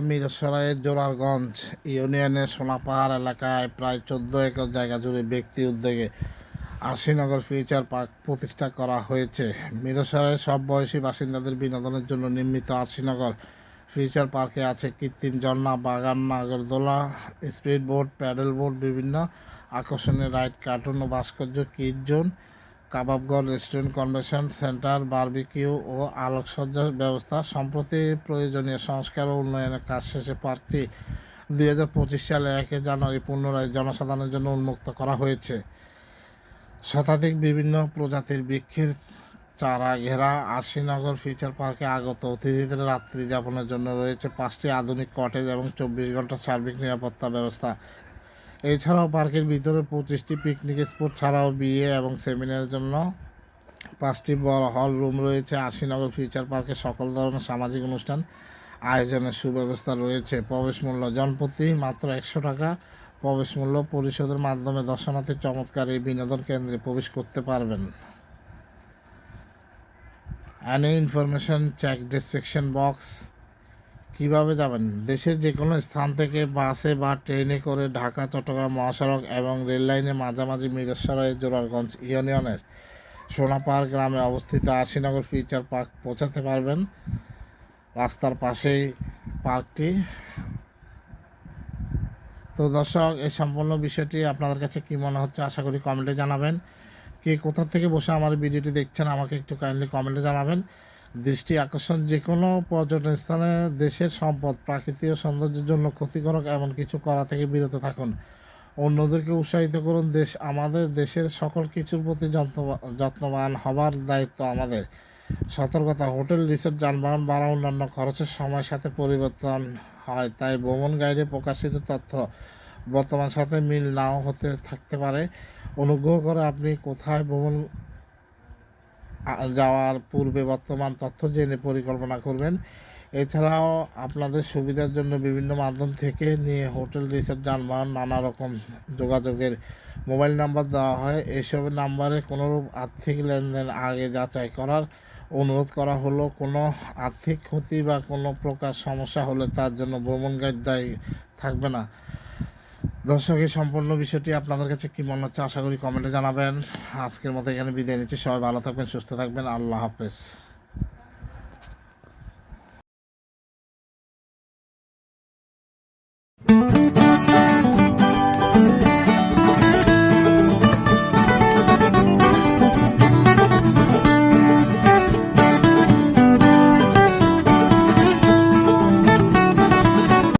মিরসরাইয়ের জোরারগঞ্জ ইউনিয়নের সোনাপাহাড় এলাকায় প্রায় চোদ্দ একর জায়গা জুড়ে ব্যক্তি উদ্যোগে আশিনগর ফিউচার পার্ক প্রতিষ্ঠা করা হয়েছে। মিরসরাইয়ের সব বয়সী বাসিন্দাদের বিনোদনের জন্য নির্মিত আশিনগর ফিউচার পার্কে আছে কৃত্রিম ঝর্ণা, বাগান, নাগরদোলা স্পিড বোট প্যাডেল বোট বিভিন্ন আকর্ষণীয় রাইড, কার্টুন ও ভাস্কর্য kid zone Kababgarh restaurant convention centre, barbecue ও আলোকসজ্জার ব্যবস্থা সম্প্রতি প্রয়োজনীয় সংস্কার ও উন্নয়নের কাজ শেষে পার্কটি দুই হাজার পঁচিশ সালে একে জানুয়ারি পুনরায় জনসাধারণের জন্য উন্মুক্ত করা হয়েছে। শতাধিক বিভিন্ন প্রজাতির বৃক্ষের চারা ঘেরা আশিনগর ফিউচার পার্কে আগত অতিথিদের রাত্রি যাপনের জন্য রয়েছে পাঁচটি আধুনিক কটেজ এবং চব্বিশ ঘণ্টা সার্বিক নিরাপত্তা ব্যবস্থা। এছাড়াও পার্কের ভিতরে পঁচিশটি পিকনিক স্পট ছাড়াও বিয়ে এবং সেমিনারের জন্য পাঁচটি বড় হল রুম রয়েছে। আশিনগর ফিউচার পার্কে সকল ধরনের সামাজিক অনুষ্ঠান আয়োজনের সুব্যবস্থা রয়েছে। প্রবেশ মূল্য জনপ্রতি মাত্র একশো টাকা। প্রবেশ মূল্য পরিশোধের মাধ্যমে দর্শনার্থী চমৎকার এই বিনোদন কেন্দ্রে প্রবেশ করতে পারবেন। Any information check description box কীভাবে যাবেন? দেশের যে কোনো স্থান থেকে বাসে বা ট্রেনে করে ঢাকা, চট্টগ্রাম, মহাসড়ক এবং রেল লাইনের মাঝামাঝি মিরেশ্বরাই জোরারগঞ্জ ইউনিয়নের সোনাপাহাড় গ্রামে অবস্থিত আশিনগর ফিউচার পার্ক পৌঁছাতে পারবেন। রাস্তার পাশেই পার্কটি। তো দর্শক, এই সম্পূর্ণ বিষয়টি আপনাদের কাছে কী মনে হচ্ছে আশা করি কমেন্টে জানাবেন। কে কোথা থেকে বসে আমার ভিডিওটি দেখছেন আমাকে একটু কাইন্ডলি কমেন্টে জানাবেন। দৃষ্টি আকর্ষণ যে কোনো পর্যটন স্থানে দেশের সম্পদ, প্রাকৃতিক সৌন্দর্যের জন্য ক্ষতিকারক এমন কিছু করা থেকে বিরত থাকুন। অন্যদেরকে উৎসাহিত করুন, দেশ আমাদের, দেশের সকল কিছুর প্রতি যত্ন- যত্নবান হবার দায়িত্ব আমাদের। সতর্কতা, হোটেল, রিসোর্ট, যানবাহন ভাড়া, অন্যান্য খরচের সময়ের সাথে পরিবর্তন হয়। তাই ভ্রমণ গাইডে প্রকাশিত তথ্য বর্তমান সাথে মিল নাও হতে থাকতে পারে। অনুগ্রহ করে আপনি কোথায় ভ্রমণ যাওয়ার পূর্বে বর্তমান তথ্য জেনে পরিকল্পনা করবেন। এছাড়াও আপনাদের সুবিধার জন্য বিভিন্ন মাধ্যম থেকে নিয়ে হোটেল, রিসোর্ট, যানবাহন নানা রকম যোগাযোগের মোবাইল নাম্বার দেওয়া হয়। এসব নাম্বারে কোনোরূপ আর্থিক লেনদেন আগে যাচাই করার অনুরোধ করা হলো। কোনো আর্থিক ক্ষতি বা কোনো প্রকার সমস্যা হলে তার জন্য ভ্রমণ গাইড দায়ী থাকবে না। দর্শক, এই সম্পূর্ণ বিষয়টি আপনাদের কাছে কী মনে হচ্ছে আশা করি কমেন্টে জানাবেন। আজকের মতো এখানে বিদায় নিচ্ছি। সবাই ভালো থাকবেন, সুস্থ থাকবেন। আল্লাহ হাফেজ।